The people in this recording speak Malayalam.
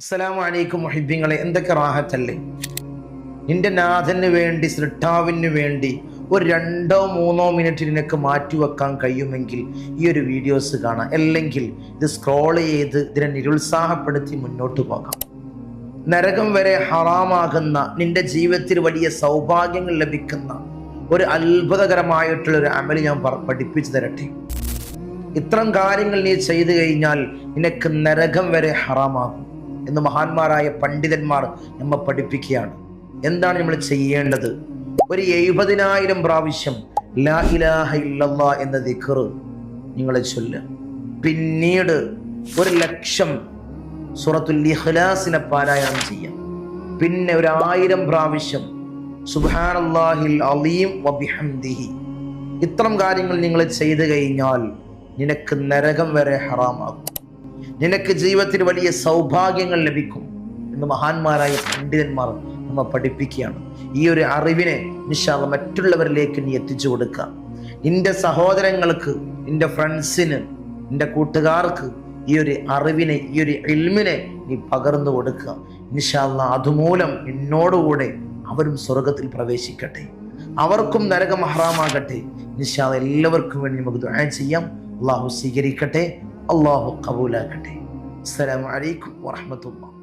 അസ്സലാമു അലൈക്കും മുഹിബിങ്ങളെ എന്തൊക്കെ റാഹത്തല്ലേ? നിന്റെ നാഥന് വേണ്ടി സൃഷ്ടാവിന് വേണ്ടി ഒരു രണ്ടോ മൂന്നോ മിനിറ്റ് നിനക്ക് മാറ്റിവെക്കാൻ കഴിയുമെങ്കിൽ ഈ ഒരു വീഡിയോസ് കാണാം. അല്ലെങ്കിൽ ഇത് സ്ക്രോൾ ചെയ്ത് ഇതിനെ നിരുത്സാഹപ്പെടുത്തി മുന്നോട്ട് പോകാം. നരകം വരെ ഹറാമാകുന്ന നിന്റെ ജീവിതത്തിൽ വലിയ സൗഭാഗ്യങ്ങൾ ലഭിക്കുന്ന ഒരു അത്ഭുതകരമായിട്ടുള്ള ഒരു അമൽ ഞാൻ പഠിപ്പിച്ചു തരട്ടെ. ഇത്തരം കാര്യങ്ങൾ നീ ചെയ്തു കഴിഞ്ഞാൽ നിനക്ക് നരകം വരെ ഹറാമാകും. എന്ന് മഹാന്മാരായ പണ്ഡിതന്മാർ നമ്മെ പഠിപ്പിക്കുകയാണ്. എന്താണ് നമ്മൾ ചെയ്യേണ്ടത്? ഒരു എഴുപതിനായിരം പ്രാവശ്യം ലാ ഇലാഹ ഇല്ലല്ലാ എന്ന ദിഖർ നിങ്ങളെ ചൊല്ലുക. പിന്നീട് ഒരു ലക്ഷം സൂറത്തുൽ ഇഖ്ലാസിനെ പാരായണം ചെയ്യാം പിന്നെ ഒരു ആയിരം പ്രാവശ്യം സുബ്ഹാനല്ലാഹിൽ അലീം ഇത്തരം കാര്യങ്ങൾ നിങ്ങൾ ചെയ്തു കഴിഞ്ഞാൽ നിനക്ക് നരകം വരെ ഹറാമാകും. നിനക്ക് ജീവിതത്തിൽ വലിയ സൗഭാഗ്യങ്ങൾ ലഭിക്കും എന്ന് മഹാന്മാരായ പണ്ഡിതന്മാർ നമ്മൾ പഠിപ്പിക്കുകയാണ്. ഈ ഒരു അറിവിനെ നിശാല മറ്റുള്ളവരിലേക്ക് നീ എത്തിച്ചു കൊടുക്കുക. നിന്റെ സഹോദരങ്ങൾക്ക് നിന്റെ ഫ്രണ്ട്സിന് നിന്റെ കൂട്ടുകാർക്ക് ഈ ഒരു അറിവിനെ ഈ ഒരു എൽമിനെ നീ പകർന്നു കൊടുക്കുക. നിശാല അതുമൂലം എന്നോടുകൂടെ അവരും സ്വർഗത്തിൽ പ്രവേശിക്കട്ടെ. അവർക്കും നരകം ഹറാമാകട്ടെ. നിശാല എല്ലാവർക്കും വേണ്ടി നമുക്ക് ദുആ ചെയ്യാം. അള്ളാഹു സ്വീകരിക്കട്ടെ. അള്ളാഹു കബൂലാക്കട്ടെ അസ്സലാമു അലൈക്കും വറഹ്മത്തുള്ളാഹി